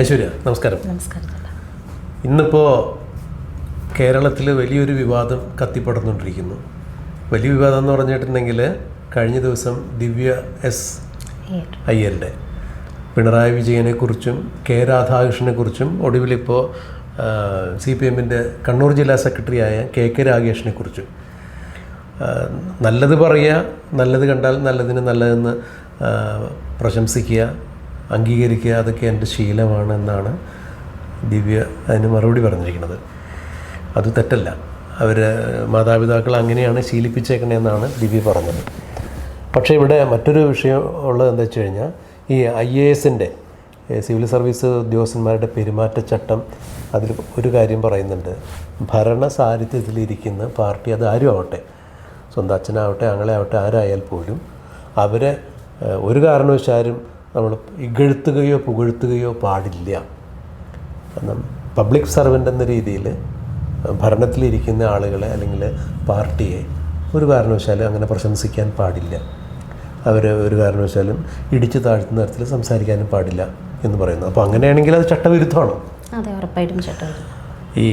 ഐശ്വര്യ നമസ്കാരം. നമസ്കാരം ഇന്നിപ്പോൾ കേരളത്തിൽ വലിയൊരു വിവാദം കത്തിപ്പടർന്നുകൊണ്ടിരിക്കുന്നു. വലിയ വിവാദം എന്ന് പറഞ്ഞിട്ടുണ്ടെങ്കിൽ കഴിഞ്ഞ ദിവസം ദിവ്യ എസ് അയ്യരുടെ പിണറായി വിജയനെക്കുറിച്ചും കെ രാധാകൃഷ്ണനെക്കുറിച്ചും ഒടുവിലിപ്പോൾ സി പി എമ്മിന്റെ കണ്ണൂർ ജില്ലാ സെക്രട്ടറിയായ കെ കെ രാഗേഷിനെക്കുറിച്ചും കുറിച്ചും. നല്ലത് പറയുക നല്ലത് കണ്ടാൽ നല്ലതിന് നല്ലതെന്ന് പ്രശംസിക്കുക അംഗീകരിക്കുക അതൊക്കെ എന്റെ ശീലമാണ് എന്നാണ് ദിവ്യ അതിന് മറുപടി പറഞ്ഞിരിക്കുന്നത്. അത് തെറ്റല്ല. അവർ മാതാപിതാക്കൾ അങ്ങനെയാണ് ശീലിപ്പിച്ചേക്കണേന്നാണ് ദിവ്യ പറഞ്ഞത്. പക്ഷേ ഇവിടെ മറ്റൊരു വിഷയം ഉള്ളത് എന്താ വെച്ച് കഴിഞ്ഞാൽ ഈ ഐ എ എസിന്റെ സിവിൽ സർവീസ് ഉദ്യോഗസ്ഥന്മാരുടെ പെരുമാറ്റച്ചട്ടം അതിൽ ഒരു കാര്യം പറയുന്നുണ്ട്. ഭരണ സാന്നിധ്യത്തിലിരിക്കുന്ന പാർട്ടി അത് ആരും ആവട്ടെ സ്വന്തം അച്ഛനാവട്ടെ ആങ്ങളെ ആവട്ടെ ആരായാൽ പോലും അവരെ ഒരു കാരണവശാലും നമ്മൾ ഇകഴ്ത്തുകയോ പുകഴ്ത്തുകയോ പാടില്ല. പബ്ലിക് സർവന്റ് എന്ന രീതിയിൽ ഭരണത്തിലിരിക്കുന്ന ആളുകളെ അല്ലെങ്കിൽ പാർട്ടിയെ ഒരു കാരണവശാലും അങ്ങനെ പ്രശംസിക്കാൻ പാടില്ല. അവരെ ഒരു കാരണവശാലും ഇടിച്ചു താഴ്ത്തുന്ന തരത്തിൽ സംസാരിക്കാനും പാടില്ല എന്ന് പറയുന്നു. അപ്പോൾ അങ്ങനെയാണെങ്കിൽ അത് ചട്ടവിരുദ്ധമാണ്? അതെ ഉറപ്പായിട്ടും ചട്ടവിരുദ്ധം ഈ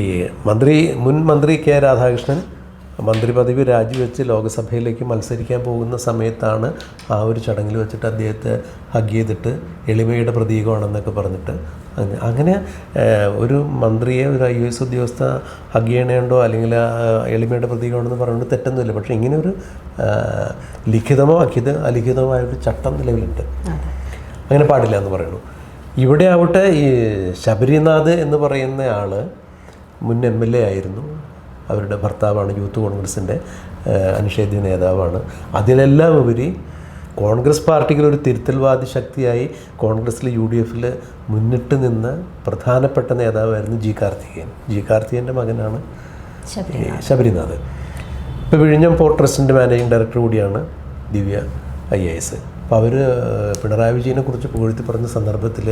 മന്ത്രി മുൻ മന്ത്രി കെ രാധാകൃഷ്ണൻ മന്ത്രി പദവി രാജിവെച്ച് ലോകസഭയിലേക്ക് മത്സരിക്കാൻ പോകുന്ന സമയത്താണ് ആ ഒരു ചടങ്ങിൽ വെച്ചിട്ട് അദ്ദേഹത്തെ ഹഗ് ചെയ്തിട്ട് എളിമയുടെ പ്രതീകമാണെന്നൊക്കെ പറഞ്ഞിട്ട് അങ്ങനെ ഒരു മന്ത്രിയെ ഒരു ഐ എസ് ഉദ്യോഗസ്ഥ ഹഗ് ചെയ്യണേണ്ടോ അല്ലെങ്കിൽ എളിമയുടെ പ്രതീകമാണെന്ന് പറയുന്നത് തെറ്റൊന്നുമില്ല. പക്ഷേ ഇങ്ങനെ ഒരു ലിഖിതമോ അഖിത അലിഖിതമായൊരു ചട്ടം നിലവിലുണ്ട്. അങ്ങനെ പാടില്ല എന്ന് പറയുന്നു. ഇവിടെ ആവട്ടെ ഈ ശബരിനാഥ് എന്ന് പറയുന്ന ആൾ മുൻ എം എൽ എ ആയിരുന്നു. അവരുടെ ഭർത്താവാണ് യൂത്ത് കോൺഗ്രസിന്റെ അനിഷേധ്യ നേതാവാണ്. അതിലെല്ലാം ഉപരി കോൺഗ്രസ് പാർട്ടിക്ക് ഒരു തിരുത്തൽവാദി ശക്തിയായി കോൺഗ്രസ്സിൽ യു ഡി എഫിൽ മുന്നിട്ട് നിന്ന പ്രധാനപ്പെട്ട നേതാവായിരുന്നു ജി കാർത്തികേയൻ. ജി കാർത്തികേയന്റെ മകനാണ് ശബരിനാഥ്. ഇപ്പോൾ വിഴിഞ്ഞം പോർട്ട് ട്രസ്റ്റിന്റെ മാനേജിങ് ഡയറക്ടർ കൂടിയാണ് ദിവ്യ ഐ എ എസ്. അപ്പോൾ അവർ പിണറായി വിജയനെ കുറിച്ച് പുകഴ്ത്തി പറഞ്ഞ സന്ദർഭത്തിൽ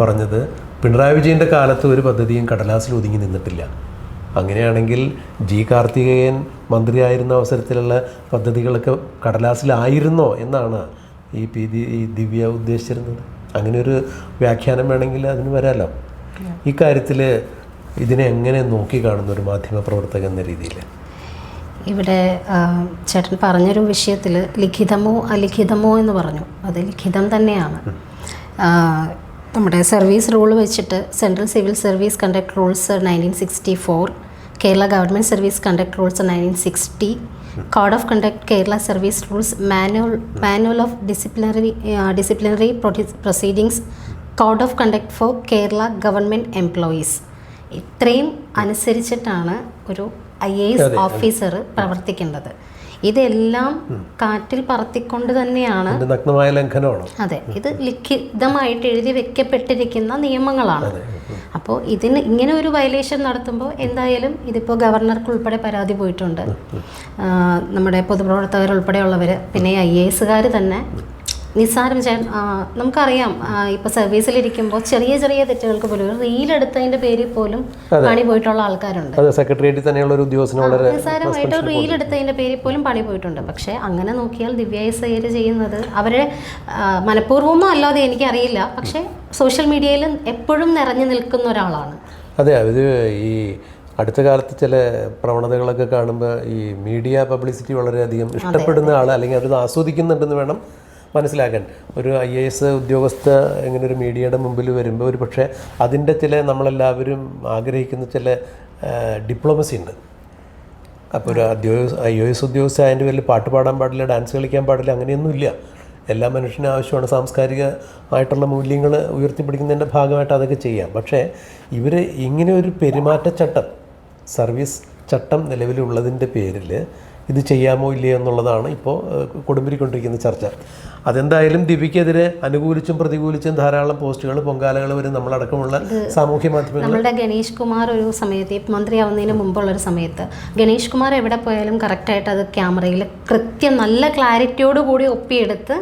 പറഞ്ഞത് പിണറായി വിജയന്റെ കാലത്ത് ഒരു പദ്ധതിയും കടലാസിൽ ഒതുങ്ങി നിന്നിട്ടില്ല. അങ്ങനെയാണെങ്കിൽ ജി കാർത്തികേയൻ മന്ത്രിയായിരുന്ന അവസരത്തിലുള്ള പദ്ധതികളൊക്കെ കടലാസിലായിരുന്നോ എന്നാണ് ഈ പി ദി ഈ ദിവ്യ ഉദ്ദേശിച്ചിരുന്നത്. അങ്ങനെ ഒരു വ്യാഖ്യാനം വേണമെങ്കിൽ അതിന് വരാമല്ലോ ഇക്കാര്യത്തിൽ ഇതിനെ എങ്ങനെ നോക്കി നോക്കിക്കാണുന്ന ഒരു മാധ്യമ പ്രവർത്തകൻ എന്ന രീതിയിൽ ഇവിടെ ചേട്ടൻ പറഞ്ഞൊരു വിഷയത്തിൽ ലിഖിതമോ അലിഖിതമോ എന്ന് പറഞ്ഞു. അത് ലിഖിതം തന്നെയാണ്. നമ്മുടെ സർവീസ് റൂൾ വെച്ചിട്ട് central civil service conduct rules nineteen sixty four Kerala government service conduct rules nineteen sixty code of conduct Kerala service rules manual manual of disciplinary disciplinary proceedings code of conduct for Kerala government employees. ഇത്രയും അനുസരിച്ചിട്ടാണ് ഒരു I A S officer പ്രവർത്തിക്കേണ്ടത്. ഇതെല്ലാം കാറ്റിൽ പറത്തിക്കൊണ്ട് തന്നെയാണ്. നഗ്നമായ ലംഘനമാണ്. അതെ ഇത് ലിഖിതമായിട്ട് എഴുതി വെക്കപ്പെട്ടിരിക്കുന്ന നിയമങ്ങളാണ്. അപ്പോൾ ഇതിന് ഇങ്ങനെ ഒരു വയലേഷൻ നടത്തുമ്പോൾ എന്തായാലും ഇതിപ്പോൾ ഗവർണർക്ക് ഉൾപ്പെടെ പരാതി പോയിട്ടുണ്ട്. നമ്മുടെ പൊതുപ്രവർത്തകർ ഉൾപ്പെടെയുള്ളവർ പിന്നെ ഐ എ എസുകാർ തന്നെ നിസ്സാരം ചേ നമുക്കറിയാം ഇപ്പൊ സർവീസിലിരിക്കുമ്പോൾ ചെറിയ ചെറിയ തെറ്റുകൾക്ക് പോലും ഒരു റീൽ എടുത്തതിന്റെ പേരിൽ പോലും പണി പോയിട്ടുള്ള ആൾക്കാരുണ്ട്. സെക്രട്ടേറിയറ്റ് സെക്രട്ടേറിയറ്റിൽ തന്നെയുള്ള ഒരു വളരെ നിസ്സാരമായിട്ട് റീൽ എടുത്തതിന്റെ പേരിൽ പോലും പണി പോയിട്ടുണ്ട്. പക്ഷെ അങ്ങനെ നോക്കിയാൽ ദിവ്യ സേര് ചെയ്യുന്നത്? അവരെ മനഃപൂർവമോ അല്ലാതെ എനിക്കറിയില്ല. പക്ഷെ സോഷ്യൽ മീഡിയയിൽ എപ്പോഴും നിറഞ്ഞു നിൽക്കുന്ന ഒരാളാണ്. അതെ ഇത് ഈ അടുത്ത കാലത്ത് ചില പ്രവണതകളൊക്കെ കാണുമ്പോൾ ഈ മീഡിയ പബ്ലിസിറ്റി വളരെയധികം ഇഷ്ടപ്പെടുന്ന ആൾ അല്ലെങ്കിൽ അവരത് ആസ്വദിക്കുന്നുണ്ടെന്ന് വേണം മനസ്സിലാക്കാൻ. ഒരു ഐ എ എസ് ഉദ്യോഗസ്ഥ ഇങ്ങനെ ഒരു മീഡിയയുടെ മുമ്പിൽ വരുമ്പോൾ ഒരു പക്ഷേ അതിന്റെ ചില നമ്മളെല്ലാവരും ആഗ്രഹിക്കുന്ന ചില ഡിപ്ലോമസി ഉണ്ട്. അപ്പോൾ ഒരു ഐ ഒ എസ് ഉദ്യോഗസ്ഥ അതിന്റെ പേരിൽ പാട്ട് പാടാൻ പാടില്ല ഡാൻസ് കളിക്കാൻ പാടില്ല അങ്ങനെയൊന്നും ഇല്ല എല്ലാ മനുഷ്യനും ആവശ്യമാണ് സാംസ്കാരിക ആയിട്ടുള്ള മൂല്യങ്ങൾ ഉയർത്തിപ്പിടിക്കുന്നതിന്റെ ഭാഗമായിട്ട് അതൊക്കെ ചെയ്യാം. പക്ഷേ ഇവർ ഇങ്ങനെ ഒരു പെരുമാറ്റച്ചട്ടം സർവീസ് ചട്ടം നിലവിലുള്ളതിന്റെ പേരിൽ ഇത് ചെയ്യാമോ ഇല്ലയോ എന്നുള്ളതാണ് ഇപ്പോൾ കൊടുമ്പിരിക്കൊണ്ടിരിക്കുന്ന ചർച്ച. അതെന്തായാലും ദീപിക്കെതിരെ അനുകൂലിച്ചും പ്രതികൂലിച്ചും ധാരാളം പോസ്റ്റുകൾ പൊങ്കാലകൾ വരെ നമ്മളടക്കമുള്ള സാമൂഹ്യ മാധ്യമങ്ങൾ. നമ്മുടെ ഗണേഷ് കുമാർ ഒരു സമയത്ത് മന്ത്രിയാവുന്നതിന് മുമ്പുള്ള ഒരു സമയത്ത് ഗണേഷ് കുമാർ എവിടെ പോയാലും കറക്റ്റായിട്ട് അത് ക്യാമറയിൽ കൃത്യം നല്ല ക്ലാരിറ്റിയോട് കൂടി ഒപ്പിയെടുത്ത്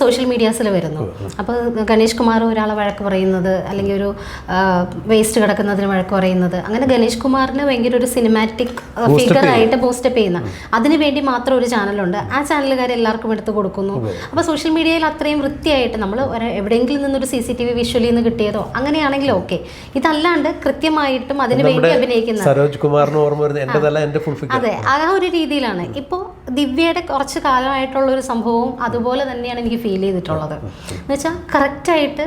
സോഷ്യൽ മീഡിയാസിൽ വരുന്നു. അപ്പോൾ ഗണേഷ് കുമാർ ഒരാളെ വഴക്ക് പറയുന്നത് അല്ലെങ്കിൽ ഒരു വേസ്റ്റ് കിടക്കുന്നതിന് വഴക്ക് പറയുന്നത്. അങ്ങനെ ഗണേഷ് കുമാറിന് ഭയങ്കര ഒരു സിനിമാറ്റിക് ഫിഗർ ആയിട്ട് പോസ്റ്റപ്പ് ചെയ്യുന്ന. അതിന് വേണ്ടി മാത്രം ഒരു ചാനലുണ്ട് ആ ചാനലുകാർ എല്ലാവർക്കും എടുത്തു കൊടുക്കുന്നു. അപ്പോൾ സോഷ്യൽ മീഡിയയിൽ അത്രയും വൃത്തിയായിട്ട് നമ്മൾ എവിടെയെങ്കിലും നിന്നൊരു സി സി ടി വി വിഷ്വലിൽ നിന്ന് കിട്ടിയതോ അങ്ങനെയാണെങ്കിൽ ഓക്കെ ഇതല്ലാണ്ട് കൃത്യമായിട്ടും അതിന് വേണ്ടി അഭിനയിക്കുന്ന സരോജ് കുമാറിന് ഓർമ്മ വരുന്നത് എന്റെ ഫുൾ ഫിഗർ അതെ ആ ഒരു രീതിയിലാണ്. ഇപ്പോൾ ദിവ്യയുടെ കുറച്ച് കാലമായിട്ടുള്ള ഒരു സംഭവവും അതുപോലെ തന്നെയാണ് എനിക്ക് ഫീൽ ചെയ്തിട്ടുള്ളത്. എന്ന് വെച്ചാൽ കറക്റ്റായിട്ട്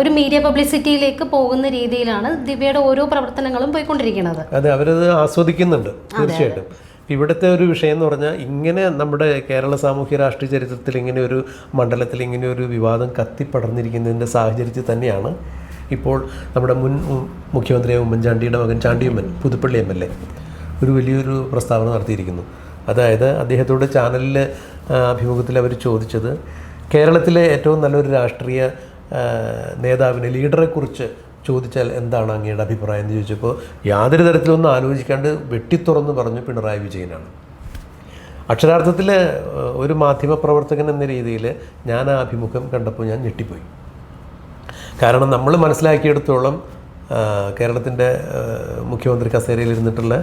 ഒരു മീഡിയ പബ്ലിസിറ്റിയിലേക്ക് പോകുന്ന രീതിയിലാണ് ദിവ്യയുടെ ഓരോ പ്രവർത്തനങ്ങളും പോയിക്കൊണ്ടിരിക്കുന്നത്. അതെ അവരത് ആസ്വദിക്കുന്നുണ്ട്. തീർച്ചയായിട്ടും. ഇവിടുത്തെ ഒരു വിഷയം എന്ന് പറഞ്ഞാൽ ഇങ്ങനെ നമ്മുടെ കേരള സാമൂഹ്യ രാഷ്ട്രീയ ചരിത്രത്തിൽ ഇങ്ങനെ ഒരു മണ്ഡലത്തിൽ ഇങ്ങനെ ഒരു വിവാദം കത്തിപ്പടർന്നിരിക്കുന്നതിന്റെ സാഹചര്യത്തിൽ തന്നെയാണ് ഇപ്പോൾ നമ്മുടെ മുൻ മുഖ്യമന്ത്രിയായ ഉമ്മൻചാണ്ടിയുടെ മകൻ Chandy Oommen Puthuppally M L A ഒരു വലിയൊരു പ്രസ്താവന നടത്തിയിരിക്കുന്നു. അതായത് അദ്ദേഹത്തോട് ചാനലിൽ അഭിമുഖത്തിൽ അവർ ചോദിച്ചത് കേരളത്തിലെ ഏറ്റവും നല്ലൊരു രാഷ്ട്രീയ നേതാവിനെ ലീഡറെ കുറിച്ച് ചോദിച്ചാൽ എന്താണ് അങ്ങയുടെ അഭിപ്രായം എന്ന് ചോദിച്ചപ്പോൾ യാതൊരു തരത്തിലൊന്നും ആലോചിക്കാണ്ട് വെട്ടിത്തുറന്ന് പറഞ്ഞു പിണറായി വിജയനാണ്. അക്ഷരാർത്ഥത്തിൽ ഒരു മാധ്യമപ്രവർത്തകൻ എന്ന രീതിയിൽ ഞാൻ ആ അഭിമുഖം കണ്ടപ്പോൾ ഞാൻ ഞെട്ടിപ്പോയി. കാരണം നമ്മൾ മനസ്സിലാക്കിയെടുത്തോളം കേരളത്തിന്റെ മുഖ്യമന്ത്രി കസേരയിൽ ഇരുന്നിട്ടുള്ള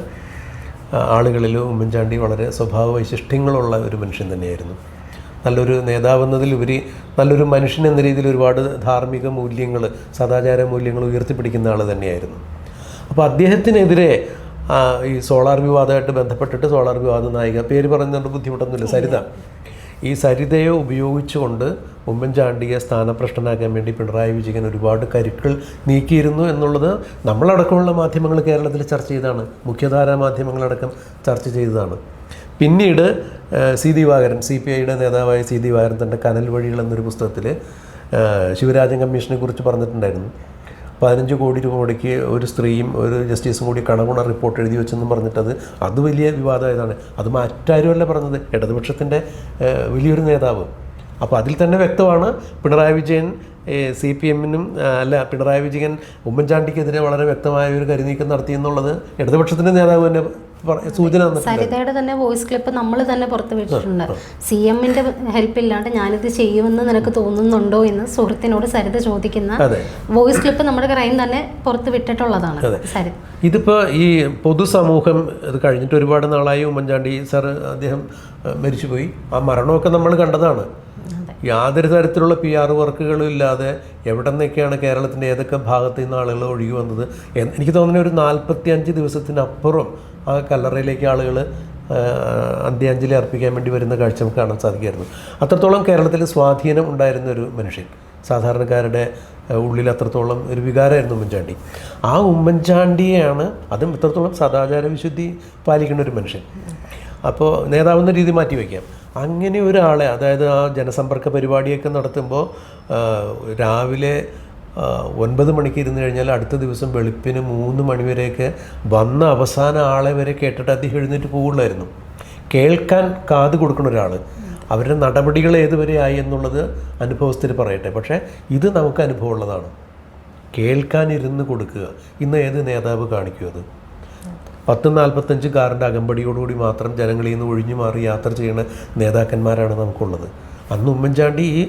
ആളുകളിൽ ഉമ്മൻചാണ്ടി വളരെ സ്വഭാവ വൈശിഷ്ട്യങ്ങളുള്ള ഒരു മനുഷ്യൻ തന്നെയായിരുന്നു. നല്ലൊരു നേതാവെന്നതിലുപരി നല്ലൊരു മനുഷ്യൻ എന്ന രീതിയിൽ ഒരുപാട് ധാർമ്മിക മൂല്യങ്ങൾ സദാചാര മൂല്യങ്ങൾ ഉയർത്തിപ്പിടിക്കുന്ന ആൾ തന്നെയായിരുന്നു. അപ്പോൾ അദ്ദേഹത്തിനെതിരെ ഈ സോളാർ വിവാദമായിട്ട് ബന്ധപ്പെട്ടിട്ട് സോളാർ വിവാദ നായിക പേര് പറയുന്നതുകൊണ്ട് ബുദ്ധിമുട്ടൊന്നുമില്ല. സരിത ഈ സരിതയെ ഉപയോഗിച്ചുകൊണ്ട് ഉമ്മൻചാണ്ടിയെ സ്ഥാനഭ്രഷ്ടനാക്കാൻ വേണ്ടി പിണറായി വിജയൻ ഒരുപാട് കരുക്കൾ നീക്കിയിരുന്നു എന്നുള്ളത് നമ്മളടക്കമുള്ള മാധ്യമങ്ങൾ കേരളത്തിൽ ചർച്ച ചെയ്തതാണ്. മുഖ്യധാരാ മാധ്യമങ്ങളടക്കം ചർച്ച ചെയ്തതാണ്. പിന്നീട് സി ദിവാകരൻ സി പി ഐയുടെ നേതാവായ സി ദിവാകരൻ തന്റെ കനൽ വഴികൾ എന്നൊരു പുസ്തകത്തിൽ ശിവരാജൻ കമ്മീഷനെ കുറിച്ച് പറഞ്ഞിട്ടുണ്ടായിരുന്നു. പതിനഞ്ച് കോടി രൂപ ഒരു സ്ത്രീയും ഒരു ജസ്റ്റിസും കൂടി കണകുണ റിപ്പോർട്ട് എഴുതി വെച്ചെന്നും പറഞ്ഞിട്ടത് അത് വലിയ വിവാദമായതാണ് അത് മറ്റാരുമല്ല പറഞ്ഞത്. ഇടതുപക്ഷത്തിന്റെ വലിയൊരു നേതാവ്. അപ്പോൾ അതിൽ തന്നെ വ്യക്തമാണ് പിണറായി വിജയൻ സി പി എമ്മിനും അല്ല പിണറായി വിജയൻ ഉമ്മൻചാണ്ടിക്കെതിരെ വളരെ വ്യക്തമായ ഒരു കരുനീക്കം നടത്തിയെന്നുള്ളത് ഇടതുപക്ഷത്തിന്റെ നേതാവ് തന്നെ സൂചന സരിതയുടെ തന്നെ വോയിസ് ക്ലിപ്പ് നമ്മൾ തന്നെ പുറത്ത് വിട്ടിട്ടുണ്ട്. സി എമ്മിന്റെ ഹെൽപ്പ് ഇല്ലാണ്ട് ഞാനിത് ചെയ്യുമെന്ന് നിനക്ക് തോന്നുന്നുണ്ടോ എന്ന് സുഹൃത്തിനോട് സരിത ചോദിക്കുന്ന വോയിസ് ക്ലിപ്പ് നമ്മുടെ ക്രൈം തന്നെ പുറത്ത് വിട്ടിട്ടുള്ളതാണ്. സരിത ഇതിപ്പോൾ ഈ പൊതുസമൂഹം ഇത് കഴിഞ്ഞിട്ട് ഒരുപാട് നാളായി ഉമ്മൻചാണ്ടി സാർ അദ്ദേഹം മരിച്ചുപോയി. ആ മരണമൊക്കെ നമ്മൾ കണ്ടതാണ്. യാതൊരു തരത്തിലുള്ള പി ആർ വർക്കുകളും ഇല്ലാതെ എവിടെ നിന്നൊക്കെയാണ് കേരളത്തിന്റെ ഏതൊക്കെ ഭാഗത്ത് നിന്ന് ആളുകൾ ഒഴുകി വന്നത് എനിക്ക് തോന്നുന്ന ഒരു നാൽപ്പത്തി അഞ്ച് ദിവസത്തിനപ്പുറം ആ കല്ലറയിലേക്ക് ആളുകൾ അന്ത്യാഞ്ജലി അർപ്പിക്കാൻ വേണ്ടി വരുന്ന കാഴ്ച നമുക്ക് കാണാൻ സാധിക്കുമായിരുന്നു അത്രത്തോളം കേരളത്തിൽ സ്വാധീനം ഉണ്ടായിരുന്ന ഒരു മനുഷ്യൻ. സാധാരണക്കാരുടെ ഉള്ളിൽ അത്രത്തോളം ഒരു വികാരമായിരുന്നു ഉമ്മൻചാണ്ടി. ആ ഉമ്മൻചാണ്ടിയെയാണ് അതും ഇത്രത്തോളം സദാചാര വിശുദ്ധി പാലിക്കുന്ന ഒരു മനുഷ്യൻ. അപ്പോൾ നേതാവെന്ന രീതി മാറ്റി വയ്ക്കാം. അങ്ങനെ ഒരാളെ അതായത് ആ ജനസമ്പർക്ക പരിപാടിയൊക്കെ നടത്തുമ്പോൾ രാവിലെ ഒൻപത് മണിക്ക് ഇരുന്ന് കഴിഞ്ഞാൽ അടുത്ത ദിവസം വെളുപ്പിന് മൂന്ന് മണിവരെയൊക്കെ വന്ന അവസാന ആളെ വരെ കേട്ടിട്ട് അദ്ദേഹം എഴുന്നേറ്റ് പോകുള്ളായിരുന്നു കേൾക്കാൻ കാത് കൊടുക്കുന്ന ഒരാൾ അവരുടെ നടപടികൾ ഏതുവരെ ആയി എന്നുള്ളത് അനുഭവസ്ഥർ പറയട്ടെ. പക്ഷേ ഇത് നമുക്ക് അനുഭവമുള്ളതാണ്. കേൾക്കാനിരുന്ന് കൊടുക്കുക. ഇന്ന് ഏത് നേതാവ് കാണിക്കും അത്? പത്ത് നാൽപ്പത്തഞ്ച് കാറിന്റെ അകമ്പടിയോടുകൂടി മാത്രം ജനങ്ങളിൽ നിന്ന് ഒഴിഞ്ഞു മാറി യാത്ര ചെയ്യുന്ന നേതാക്കന്മാരാണ് നമുക്കുള്ളത്. അന്ന് ഉമ്മൻചാണ്ടി ഈ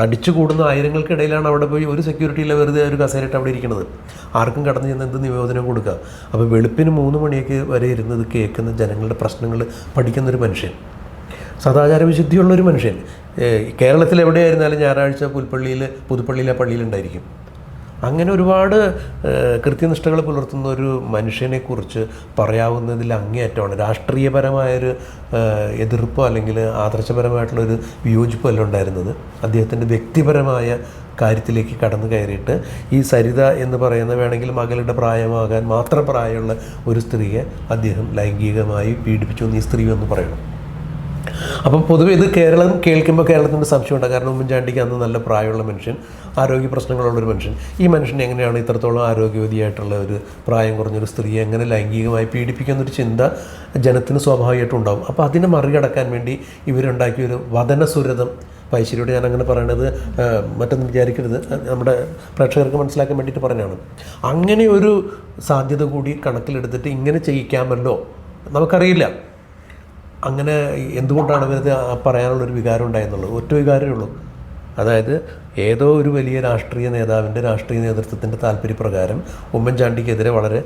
തടിച്ചു കൂടുന്ന ആയിരങ്ങൾക്കിടയിലാണ് അവിടെ പോയി ഒരു സെക്യൂരിറ്റി ഇല്ല വെറുതെ ഒരു കസേരയിട്ട് അവിടെ ഇരിക്കുന്നത് ആർക്കും കടന്നു ചെന്ന് എന്ത് നിവേദനം കൊടുക്കുക? അപ്പോൾ വെളുപ്പിന് മൂന്ന് മണിയൊക്കെ വരെ ഇരുന്നത് കേൾക്കുന്ന ജനങ്ങളുടെ പ്രശ്നങ്ങൾ പഠിക്കുന്നൊരു മനുഷ്യൻ. സദാചാര വിശുദ്ധിയുള്ള ഒരു മനുഷ്യൻ. കേരളത്തിൽ എവിടെയായിരുന്നാലും ഞായറാഴ്ച പുൽപ്പള്ളിയിൽ പുതുപ്പള്ളിയിലെ പള്ളിയിലുണ്ടായിരിക്കും. അങ്ങനെ ഒരുപാട് കൃത്യനിഷ്ഠകൾ പുലർത്തുന്ന ഒരു മനുഷ്യനെക്കുറിച്ച് പറയാവുന്നതിൽ അങ്ങേയറ്റമാണ്. രാഷ്ട്രീയപരമായൊരു എതിർപ്പോ അല്ലെങ്കിൽ ആദർശപരമായിട്ടുള്ളൊരു വിയോജിപ്പോ അല്ല ഉണ്ടായിരുന്നത്. അദ്ദേഹത്തിന്റെ വ്യക്തിപരമായ കാര്യത്തിലേക്ക് കടന്നു കയറിയിട്ട് ഈ സരിത എന്ന് പറയുന്ന വേണമെങ്കിൽ മകളുടെ പ്രായമാകാൻ മാത്രം പ്രായമുള്ള ഒരു സ്ത്രീയെ അദ്ദേഹം ലൈംഗികമായി പീഡിപ്പിച്ചു ഈ സ്ത്രീ എന്ന് പറയണം. അപ്പം പൊതുവെ ഇത് കേരളം കേൾക്കുമ്പോൾ കേരളത്തിന്റെ സംശയമുണ്ട്. കാരണം ഉമ്മൻചാണ്ടിക്ക് അന്ന് നല്ല പ്രായമുള്ള മനുഷ്യൻ ആരോഗ്യ പ്രശ്നങ്ങളുള്ളൊരു മനുഷ്യൻ. ഈ മനുഷ്യൻ എങ്ങനെയാണ് ഇത്രത്തോളം ആരോഗ്യവതിയായിട്ടുള്ള ഒരു പ്രായം കുറഞ്ഞൊരു സ്ത്രീയെ എങ്ങനെ ലൈംഗികമായി പീഡിപ്പിക്കുന്നൊരു ചിന്ത ജനത്തിന് സ്വാഭാവികമായിട്ടും ഉണ്ടാവും. അപ്പോൾ അതിനെ മറികടക്കാൻ വേണ്ടി ഇവരുണ്ടാക്കിയൊരു വതനസുരതം പൈശ്ശേരിയോട് ഞാൻ അങ്ങനെ പറയണത് മറ്റൊന്നും വിചാരിക്കരുത്. നമ്മുടെ പ്രേക്ഷകർക്ക് മനസ്സിലാക്കാൻ വേണ്ടിയിട്ട് പറഞ്ഞാണ് അങ്ങനെ ഒരു സാധ്യത കൂടി കണക്കിലെടുത്തിട്ട് ഇങ്ങനെ ചെയ്യിക്കാമല്ലോ. നമുക്കറിയില്ല. അങ്ങനെ എന്തുകൊണ്ടാണ് ഇവരത് പറയാനുള്ളൊരു വികാരം ഉണ്ടായെന്നുള്ളത്? ഒറ്റ വികാരമേ ഉള്ളൂ. അതായത് ഏതോ ഒരു വലിയ രാഷ്ട്രീയ നേതാവിന്റെ രാഷ്ട്രീയ നേതൃത്വത്തിന്റെ താല്പര്യപ്രകാരം ഉമ്മൻചാണ്ടിക്കെതിരെ വളരെ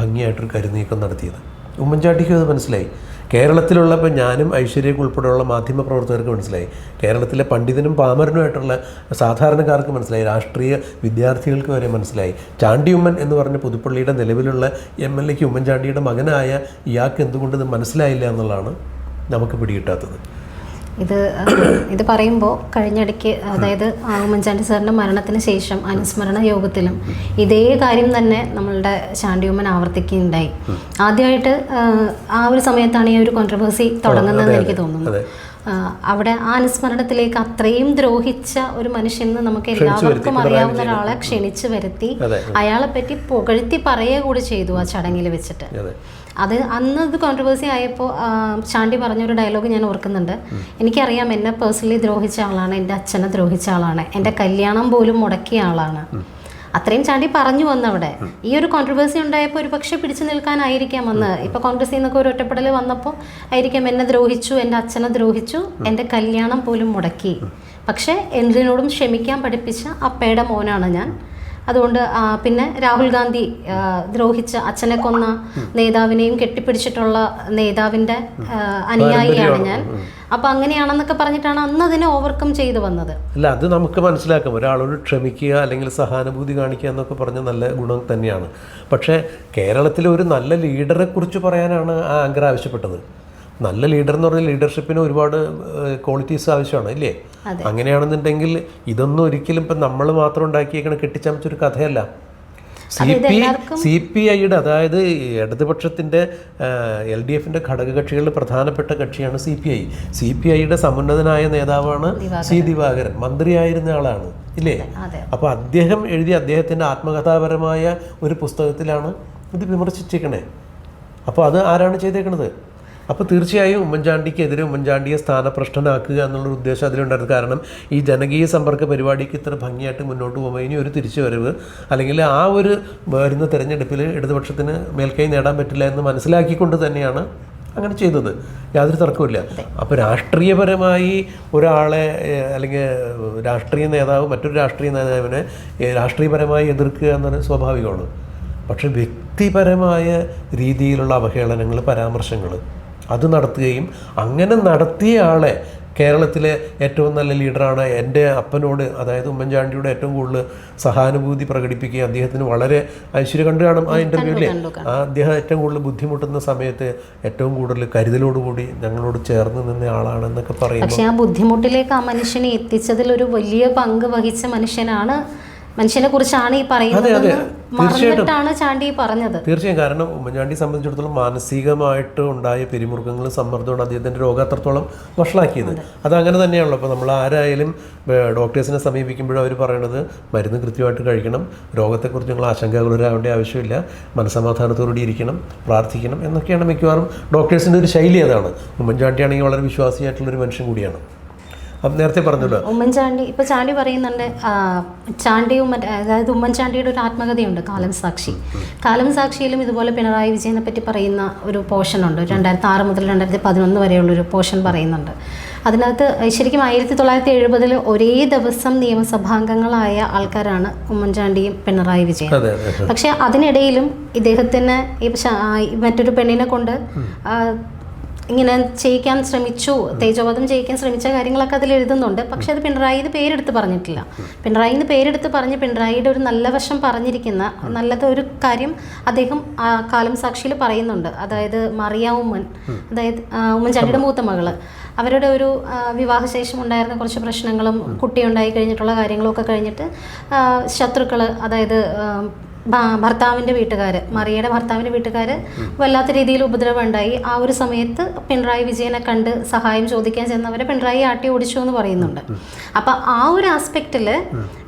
ഭംഗിയായിട്ടൊരു കരുനീക്കം നടത്തിയത്. ഉമ്മൻചാണ്ടിക്കും അത് മനസ്സിലായി. കേരളത്തിലുള്ളപ്പോൾ ഞാനും ഐശ്വര്യക്ക് ഉൾപ്പെടെയുള്ള മാധ്യമ പ്രവർത്തകർക്ക് മനസ്സിലായി. കേരളത്തിലെ പണ്ഡിതനും പാമരനുമായിട്ടുള്ള സാധാരണക്കാർക്ക് മനസ്സിലായി. രാഷ്ട്രീയ വിദ്യാർത്ഥികൾക്ക് വരെ മനസ്സിലായി. ചാണ്ടിയുമ്മൻ എന്ന് പറഞ്ഞ പുതുപ്പള്ളിയുടെ നിലവിലുള്ള എം എൽ എക്ക് ഉമ്മൻചാണ്ടിയുടെ മകനായ ഇയാൾക്ക് എന്തുകൊണ്ട് ഇത് മനസ്സിലായില്ല എന്നുള്ളതാണ് നമുക്ക് പിടികിട്ടാത്തത്. ഇത് ഇത് പറയുമ്പോൾ കഴിഞ്ഞിടയ്ക്ക് അതായത് ഉമ്മൻചാണ്ടി സാറിന്റെ മരണത്തിന് ശേഷം അനുസ്മരണ യോഗത്തിലും ഇതേ കാര്യം തന്നെ നമ്മളുടെ ചാണ്ടിയമ്മൻ ആവർത്തിക്കുകയുണ്ടായി. ആദ്യമായിട്ട് ആ, ആ ഒരു സമയത്താണ് ഈ ഒരു കോൺട്രവേഴ്സി തുടങ്ങുന്നതെന്ന് എനിക്ക് തോന്നുന്നു. അവിടെ ആ അനുസ്മരണത്തിലേക്ക് അത്രയും ദ്രോഹിച്ച ഒരു മനുഷ്യന് നമുക്ക് എല്ലാവർക്കും അറിയാവുന്ന ഒരാളെ ക്ഷണിച്ചു വരുത്തി അയാളെ പറ്റി പുകഴ്ത്തി പറയുക കൂടി ചെയ്തു ആ ചടങ്ങിൽ വെച്ചിട്ട്. അതെ അന്ന് ഇത് കോൺട്രവേഴ്സി ആയപ്പോൾ ചാണ്ടി പറഞ്ഞൊരു ഡയലോഗ് ഞാൻ ഓർക്കുന്നുണ്ട്. എനിക്കറിയാം എന്നെ പേഴ്സണലി ദ്രോഹിച്ച ആളാണ് എന്റെ അച്ഛനെ ദ്രോഹിച്ച ആളാണ് എന്റെ കല്യാണം പോലും മുടക്കിയ ആളാണ്. അത്രയും ചാണ്ടി പറഞ്ഞു വന്നവിടെ. ഈ ഒരു കോൺട്രവേഴ്സി ഉണ്ടായപ്പോൾ ഒരു പക്ഷേ പിടിച്ചു നിൽക്കാനായിരിക്കാം അന്ന്. ഇപ്പോൾ കോൺഗ്രസിൽ നിന്നൊക്കെ ഒരു ഒറ്റപ്പെടൽ വന്നപ്പോൾ ആയിരിക്കാം എന്നെ ദ്രോഹിച്ചു എന്റെ അച്ഛനെ ദ്രോഹിച്ചു എന്റെ കല്യാണം പോലും മുടക്കി. പക്ഷേ എന്തിനോടും ക്ഷമിക്കാൻ പഠിപ്പിച്ച അപ്പയുടെ മോനാണ് ഞാൻ. അതുകൊണ്ട് പിന്നെ രാഹുൽ ഗാന്ധി ദ്രോഹിച്ച അച്ഛനെ കൊന്ന നേതാവിനെയും കെട്ടിപ്പിടിച്ചിട്ടുള്ള നേതാവിന്റെ അനുയായിയാണ് ഞാൻ. അപ്പം അങ്ങനെയാണെന്നൊക്കെ പറഞ്ഞിട്ടാണ് അന്ന് അതിനെ ഓവർകം ചെയ്തു വന്നത്. അല്ല അത് നമുക്ക് മനസ്സിലാക്കാം. ഒരാളോട് ക്ഷമിക്കുക അല്ലെങ്കിൽ സഹാനുഭൂതി കാണിക്കുക എന്നൊക്കെ പറഞ്ഞ നല്ല ഗുണം തന്നെയാണ്. പക്ഷേ കേരളത്തിലെ ഒരു നല്ല ലീഡറെ കുറിച്ച് പറയാനാണ് ആ ആങ്കർ ആവശ്യപ്പെട്ടത്. നല്ല ലീഡർ എന്ന് പറഞ്ഞാൽ ലീഡർഷിപ്പിന് ഒരുപാട് ക്വാളിറ്റീസ് ആവശ്യമാണ് ഇല്ലേ? അങ്ങനെയാണെന്നുണ്ടെങ്കിൽ ഇതൊന്നും ഒരിക്കലും ഇപ്പം നമ്മൾ മാത്രം ഉണ്ടാക്കിയേക്കണ കെട്ടിച്ചമച്ചൊരു കഥയല്ല. സി പി സി പി ഐയുടെ അതായത് ഇടതുപക്ഷത്തിന്റെ എൽ ഡി എഫിന്റെ ഘടകകക്ഷികളിൽ പ്രധാനപ്പെട്ട കക്ഷിയാണ് C P I. C P ഐയുടെ സമുന്നതനായ നേതാവാണ് സി ദിവാകരൻ. മന്ത്രിയായിരുന്ന ആളാണ് ഇല്ലേ? അപ്പോൾ അദ്ദേഹം എഴുതിയ അദ്ദേഹത്തിന്റെ ആത്മകഥാപരമായ ഒരു പുസ്തകത്തിലാണ് ഇത് വിമർശിച്ചേക്കണേ. അപ്പോൾ അത് ആരാണ് ചെയ്തേക്കണത്? അപ്പോൾ തീർച്ചയായും ഉമ്മൻചാണ്ടിക്കെതിരെ ഉമ്മൻചാണ്ടിയെ സ്ഥാനഭ്രഷ്ടനാക്കുക എന്നുള്ളൊരു ഉദ്ദേശം അതിലുണ്ടായിരുന്നു. കാരണം ഈ ജനകീയ സമ്പർക്ക പരിപാടിക്ക് ഇത്ര ഭംഗിയായിട്ട് മുന്നോട്ട് പോകുമ്പോൾ ഇനി ഒരു തിരിച്ചുവരവ് അല്ലെങ്കിൽ ആ ഒരു വരുന്ന തെരഞ്ഞെടുപ്പിൽ ഇടതുപക്ഷത്തിന് മേൽക്കൈ നേടാൻ പറ്റില്ല എന്ന് മനസ്സിലാക്കിക്കൊണ്ട് തന്നെയാണ് അങ്ങനെ ചെയ്തത്. യാതൊരു തർക്കമില്ല അപ്പോൾ രാഷ്ട്രീയപരമായി ഒരാളെ അല്ലെങ്കിൽ രാഷ്ട്രീയ നേതാവ് മറ്റൊരു രാഷ്ട്രീയ നേതാവിനെ രാഷ്ട്രീയപരമായി എതിർക്കുക എന്നത് സ്വാഭാവികമാണ്. പക്ഷേ വ്യക്തിപരമായ രീതിയിലുള്ള അവഹേളനങ്ങൾ പരാമർശങ്ങൾ അത് നടത്തുകയും അങ്ങനെ നടത്തിയ ആളെ കേരളത്തിലെ ഏറ്റവും നല്ല ലീഡറാണ് എന്റെ അപ്പനോട് അതായത് ഉമ്മൻചാണ്ടിയുടെ ഏറ്റവും കൂടുതൽ സഹാനുഭൂതി പ്രകടിപ്പിക്കുകയും അദ്ദേഹത്തിന് വളരെ ഐശ്വര്യ കണ്ടു കാണും ആ ഇന്റർവ്യൂവിൽ ആ അദ്ദേഹം ഏറ്റവും കൂടുതൽ ബുദ്ധിമുട്ടുന്ന സമയത്ത് ഏറ്റവും കൂടുതൽ കരുതലോടുകൂടി ഞങ്ങളോട് ചേർന്ന് നിന്ന ആളാണെന്നൊക്കെ പറയും പക്ഷേ ആ ബുദ്ധിമുട്ടിലേക്ക് ആ മനുഷ്യനെ എത്തിച്ചതിൽ ഒരു വലിയ പങ്ക് വഹിച്ച മനുഷ്യനാണ് മനുഷ്യനെ കുറിച്ചാണ് ഈ പറയുന്നത് മറന്നിട്ടാണ് ചാണ്ടി പറഞ്ഞത്. തീർച്ചയായും. കാരണം ഉമ്മൻചാണ്ടിയെ സംബന്ധിച്ചിടത്തോളം മാനസികമായിട്ട് ഉണ്ടായ പിരിമുറുക്കങ്ങളും സമ്മർദ്ദമാണ് അദ്ദേഹത്തിന്റെ രോഗം അത്രത്തോളം വഷളാക്കിയത്. അത് അങ്ങനെ തന്നെയാണല്ലോ. അപ്പോൾ നമ്മൾ ആരായാലും ഡോക്ടേഴ്സിനെ സമീപിക്കുമ്പോഴും അവർ പറയണത് മരുന്ന് കൃത്യമായിട്ട് കഴിക്കണം രോഗത്തെക്കുറിച്ച് നിങ്ങൾ ആശങ്കാകുലരാവേണ്ട ആവശ്യമില്ല മനസമാധാനത്തോടുകൂടി ഇരിക്കണം പ്രാർത്ഥിക്കണം എന്നൊക്കെയാണ് മിക്കവാറും ഡോക്ടേഴ്സിന്റെ ഒരു ശൈലി അതാണ്. ഉമ്മൻചാണ്ടി ആണെങ്കിൽ വളരെ വിശ്വാസിയായിട്ടുള്ളൊരു മനുഷ്യൻ കൂടിയാണ്. നേരത്തെ പറഞ്ഞല്ലോ. ഉമ്മൻചാണ്ടി ഇപ്പൊ ചാണ്ടി പറയുന്നുണ്ട് ചാണ്ടി ഉമ്മൻ അതായത് ഉമ്മൻചാണ്ടിയുടെ ഒരു ആത്മകഥയുണ്ട് കാലം സാക്ഷി. കാലം സാക്ഷിയിലും ഇതുപോലെ പിണറായി വിജയനെ പറ്റി പറയുന്ന ഒരു പോർഷൻ ഉണ്ട് രണ്ടായിരത്തി ആറ് മുതൽ രണ്ടായിരത്തി പതിനൊന്ന് വരെയുള്ള ഒരു പോർഷൻ പറയുന്നുണ്ട്. അതിനകത്ത് ശരിക്കും ആയിരത്തി തൊള്ളായിരത്തി എഴുപതിൽ ഒരേ ദിവസം നിയമസഭാംഗങ്ങളായ ആൾക്കാരാണ് ഉമ്മൻചാണ്ടിയും പിണറായി വിജയനും. അതെ പക്ഷെ അതിനിടയിലും ഇദ്ദേഹത്തിന് ഈ മറ്റൊരു പെണ്ണിനെ കൊണ്ട് ഇങ്ങനെ ചെയ്യിക്കാൻ ശ്രമിച്ചു തേജോവധം ചെയ്യിക്കാൻ ശ്രമിച്ച കാര്യങ്ങളൊക്കെ അതിൽ എഴുതുന്നുണ്ട്. പക്ഷെ അത് പിണറായി ഇത് പേരെടുത്ത് പറഞ്ഞിട്ടില്ല. പിണറായി എന്ന് പേരെടുത്ത് പറഞ്ഞ് പിണറായിയുടെ ഒരു നല്ല വശം പറഞ്ഞിരിക്കുന്ന നല്ലതൊരു കാര്യം അദ്ദേഹം കാലം സാക്ഷിയിൽ പറയുന്നുണ്ട്. അതായത് മറിയ ഉമ്മൻ അതായത് ഉമ്മൻചാണ്ടിയുടെ മൂത്ത മകൾ. അവരുടെ ഒരു വിവാഹശേഷം ഉണ്ടായിരുന്ന കുറച്ച് പ്രശ്നങ്ങളും കുട്ടിയുണ്ടായി കഴിഞ്ഞിട്ടുള്ള കാര്യങ്ങളും ഒക്കെ കഴിഞ്ഞിട്ട് ശത്രുക്കൾ അതായത് ഭർത്താവിന്റെ വീട്ടുകാർ മറിയയുടെ ഭർത്താവിന്റെ വീട്ടുകാർ വല്ലാത്ത രീതിയിൽ ഉപദ്രവം ഉണ്ടായി ആ ഒരു സമയത്ത് പിണറായി വിജയനെ കണ്ട് സഹായം ചോദിക്കാൻ ചെന്നവരെ പിണറായി ആട്ടി ഓടിച്ചു എന്ന് പറയുന്നുണ്ട്. അപ്പം ആ ഒരു ആസ്പെക്റ്റിൽ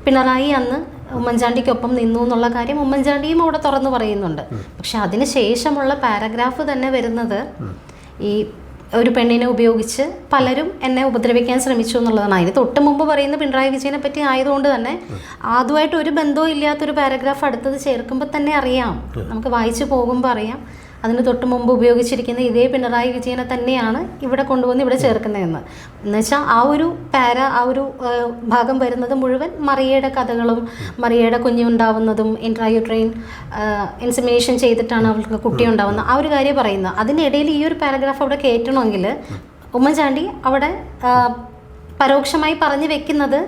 പിണറായി അന്ന് ഉമ്മൻചാണ്ടിക്കൊപ്പം നിന്നു എന്നുള്ള കാര്യം ഉമ്മൻചാണ്ടിയും അവിടെ തുറന്നു പറയുന്നുണ്ട്. പക്ഷെ അതിന് ശേഷമുള്ള പാരഗ്രാഫ് തന്നെ വരുന്നത് ഈ ഒരു പെണ്ണിനെ ഉപയോഗിച്ച് പലരും എന്നെ ഉപദ്രവിക്കാൻ ശ്രമിച്ചു എന്നുള്ളതാണ്. അതിന് തൊട്ട് മുമ്പ് പറയുന്ന പിണറായി വിജയനെ പറ്റി ആയതുകൊണ്ട് തന്നെ ആദ്യമായിട്ട് ഒരു ബന്ധവും ഇല്ലാത്തൊരു പാരഗ്രാഫ് അടുത്തത് ചേർക്കുമ്പോൾ തന്നെ അറിയാം. നമുക്ക് വായിച്ചു പോകുമ്പോൾ അറിയാം. അതിന് തൊട്ട് മുമ്പ് ഉപയോഗിച്ചിരിക്കുന്ന ഇതേ പിണറായി വിജയനെ തന്നെയാണ് ഇവിടെ കൊണ്ടുവന്ന് ഇവിടെ ചേർക്കുന്നതെന്ന്. എന്നുവെച്ചാൽ ആ ഒരു പാര ആ ഒരു ഭാഗം വരുന്നത് മുഴുവൻ മറിയയുടെ കഥകളും മറിയയുടെ കുഞ്ഞുണ്ടാവുന്നതും ഇൻട്രായുട്രെയിൻ ഇൻസമിനേഷൻ ചെയ്തിട്ടാണ് അവൾക്ക് കുട്ടി ഉണ്ടാവുന്നത് ആ ഒരു കാര്യം പറയുന്നത്. അതിനിടയിൽ ഈ ഒരു പാരഗ്രാഫ് അവിടെ കയറ്റണമെങ്കിൽ ഉമ്മൻചാണ്ടി അവിടെ പരോക്ഷമായി പറഞ്ഞു വെക്കുന്നത്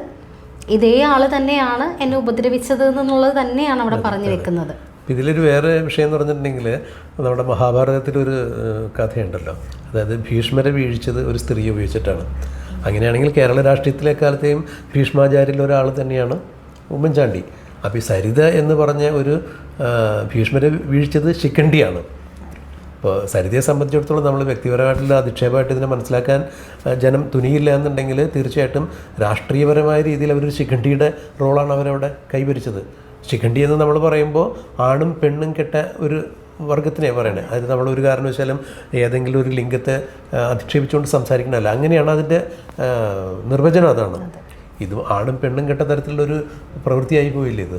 ഇതേ ആൾ തന്നെയാണ് എന്നെ ഉപദ്രവിച്ചത് എന്നുള്ളത് തന്നെയാണ് അവിടെ പറഞ്ഞു വെക്കുന്നത്. അപ്പം ഇതിലൊരു വേറെ വിഷയം എന്ന് പറഞ്ഞിട്ടുണ്ടെങ്കിൽ നമ്മുടെ മഹാഭാരതത്തിലൊരു കഥയുണ്ടല്ലോ. അതായത് ഭീഷ്മരെ വീഴ്ചത് ഒരു സ്ത്രീ ഉപയോഗിച്ചിട്ടാണ്. അങ്ങനെയാണെങ്കിൽ കേരള രാഷ്ട്രീയത്തിലെ കാലത്തെയും ഭീഷ്മാചാര്യരിൽ ഒരാൾ തന്നെയാണ് ഉമ്മൻചാണ്ടി. അപ്പോൾ ഈ സരിത എന്ന് പറഞ്ഞ ഒരു ഭീഷ്മരെ വീഴ്ചത് ശിഖണ്ഡിയാണ്. അപ്പോൾ സരിതയെ സംബന്ധിച്ചിടത്തോളം നമ്മൾ വ്യക്തിപരമായിട്ടുള്ള അധിക്ഷേപമായിട്ട് ഇതിനെ മനസ്സിലാക്കാൻ ജനം തുനിയില്ല എന്നുണ്ടെങ്കിൽ തീർച്ചയായിട്ടും രാഷ്ട്രീയപരമായ രീതിയിൽ അവരൊരു ശിഖണ്ഡിയുടെ റോളാണ് അവരവിടെ കൈവരിച്ചത്. ശിഖണ്ഡി എന്ന് നമ്മൾ പറയുമ്പോൾ ആണും പെണ്ണും കെട്ട ഒരു വർഗത്തിനെ പറയണേ. അത് നമ്മൾ ഒരു കാരണവശാലും ഏതെങ്കിലും ഒരു ലിംഗത്തെ അധിക്ഷേപിച്ചുകൊണ്ട് സംസാരിക്കണമല്ല അങ്ങനെയാണ് അതിന്റെ നിർവചനം അതാണ്. ഇത് ആണും പെണ്ണും കെട്ട തരത്തിലുള്ളൊരു പ്രവൃത്തിയായി പോയില്ലേ ഇത്?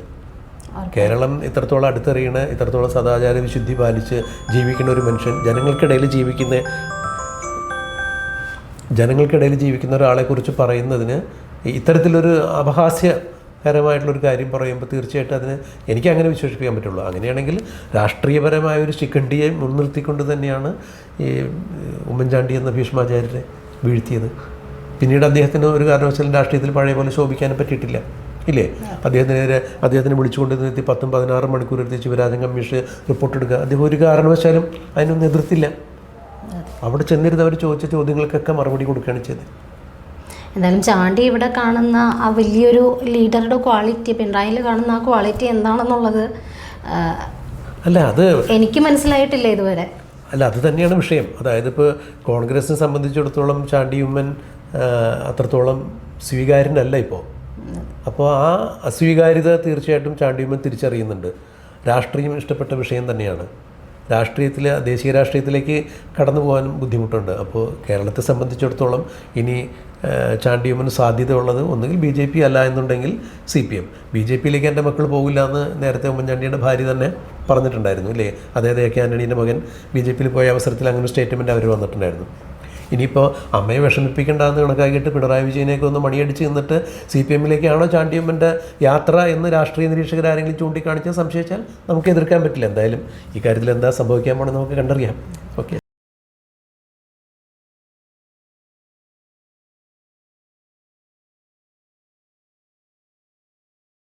കേരളം ഇത്രത്തോളം അടുത്തെറിയണ ഇത്രത്തോളം സദാചാര വിശുദ്ധി പാലിച്ച് ജീവിക്കുന്ന ഒരു മനുഷ്യൻ ജനങ്ങൾക്കിടയിൽ ജീവിക്കുന്ന ജനങ്ങൾക്കിടയിൽ ജീവിക്കുന്ന ഒരാളെക്കുറിച്ച് പറയുന്നതിന് ഇത്തരത്തിലൊരു അപഹാസ്യകരമായിട്ടുള്ളൊരു കാര്യം പറയുമ്പോൾ തീർച്ചയായിട്ടും അതിന് എനിക്ക് അങ്ങനെ വിശ്വസിപ്പിക്കാൻ പറ്റുള്ളൂ. അങ്ങനെയാണെങ്കിൽ രാഷ്ട്രീയപരമായ ഒരു ശിഖണ്ഡിയെ മുൻനിർത്തിക്കൊണ്ട് തന്നെയാണ് ഈ ഉമ്മൻചാണ്ടി എന്ന ഭീഷ്മാചാര്യരെ വീഴ്ത്തിയത്. പിന്നീട് അദ്ദേഹത്തിന് ഒരു കാരണവശാലും രാഷ്ട്രീയത്തിൽ പഴയ പോലെ ശോഭിക്കാനും പറ്റിയിട്ടില്ല. ഇല്ലേ? അദ്ദേഹത്തിനെതിരെ അദ്ദേഹത്തിനെ വിളിച്ചുകൊണ്ട് നിർത്തി പത്തും പതിനാറും മണിക്കൂർ എടുത്ത് ശിവരാജൻ കമ്മീഷൻ റിപ്പോർട്ട് എടുക്കുക. അദ്ദേഹം ഒരു കാരണവശാലും അതിനൊന്നും എതിർത്തില്ല. അവിടെ ചെന്നിരുന്ന് അവർ ചോദിച്ച ചോദ്യങ്ങൾക്കൊക്കെ മറുപടി കൊടുക്കുകയാണ് ചെയ്തത്. എന്തായാലും ചാണ്ടി ഇവിടെ കാണുന്ന ആ വലിയൊരു ലീഡറുടെ ക്വാളിറ്റി പിണറായിൽ കാണുന്ന ആ ക്വാളിറ്റി എന്താണെന്നുള്ളത് അല്ല അത് എനിക്ക് മനസ്സിലായിട്ടില്ല ഇതുവരെ. അല്ല അത് തന്നെയാണ് വിഷയം. അതായത് ഇപ്പോൾ കോൺഗ്രസിനെ സംബന്ധിച്ചിടത്തോളം ചാണ്ടി ഉമ്മൻ അത്രത്തോളം സ്വീകാര്യനല്ല ഇപ്പോൾ അപ്പോൾ ആ അസ്വീകാര്യത തീർച്ചയായിട്ടും ചാണ്ടി ഉമ്മൻ തിരിച്ചറിയുന്നുണ്ട്. രാഷ്ട്രീയം ഇഷ്ടപ്പെട്ട വിഷയം തന്നെയാണ്. രാഷ്ട്രീയത്തിൽ ദേശീയ രാഷ്ട്രീയത്തിലേക്ക് കടന്നു പോകാനും ബുദ്ധിമുട്ടുണ്ട്. അപ്പോൾ കേരളത്തെ സംബന്ധിച്ചിടത്തോളം ഇനി ചാണ്ടിയമ്മന് സാധ്യതയുള്ളത് ഒന്നുകിൽ ബി ജെ പി അല്ല എന്നുണ്ടെങ്കിൽ C P M. B J പിയിലേക്ക് എന്റെ മക്കൾ പോകില്ല എന്ന് നേരത്തെ ഉമ്മൻചാണ്ടിയുടെ ഭാര്യ തന്നെ പറഞ്ഞിട്ടുണ്ടായിരുന്നു അല്ലേ? അതായത് എ കെ ആന്റണീന്റെ മകൻ ബി ജെ പിയിൽ പോയ അവസരത്തിൽ അങ്ങനെ ഒരു സ്റ്റേറ്റ്മെന്റ് അവർ വന്നിട്ടുണ്ടായിരുന്നു. ഇനിയിപ്പോൾ അമ്മയെ വിഷമിപ്പിക്കേണ്ടെന്ന് കണക്കാക്കിയിട്ട് പിണറായി വിജയനെയൊക്കെ ഒന്ന് മണിയടിച്ച് നിന്നിട്ട് സി പി എമ്മിലേക്കാണോ ചാണ്ടിയമ്മന്റെ യാത്ര എന്ന് രാഷ്ട്രീയ നിരീക്ഷകർ ആരെങ്കിലും ചൂണ്ടിക്കാണിച്ചാൽ സംശയിച്ചാൽ നമുക്ക് എതിർക്കാൻ പറ്റില്ല. എന്തായാലും ഇക്കാര്യത്തിൽ കാര്യത്തിൽ എന്താ സംഭവിക്കാൻ പോകണമെന്ന് നമുക്ക് കണ്ടറിയാം. ഓക്കെ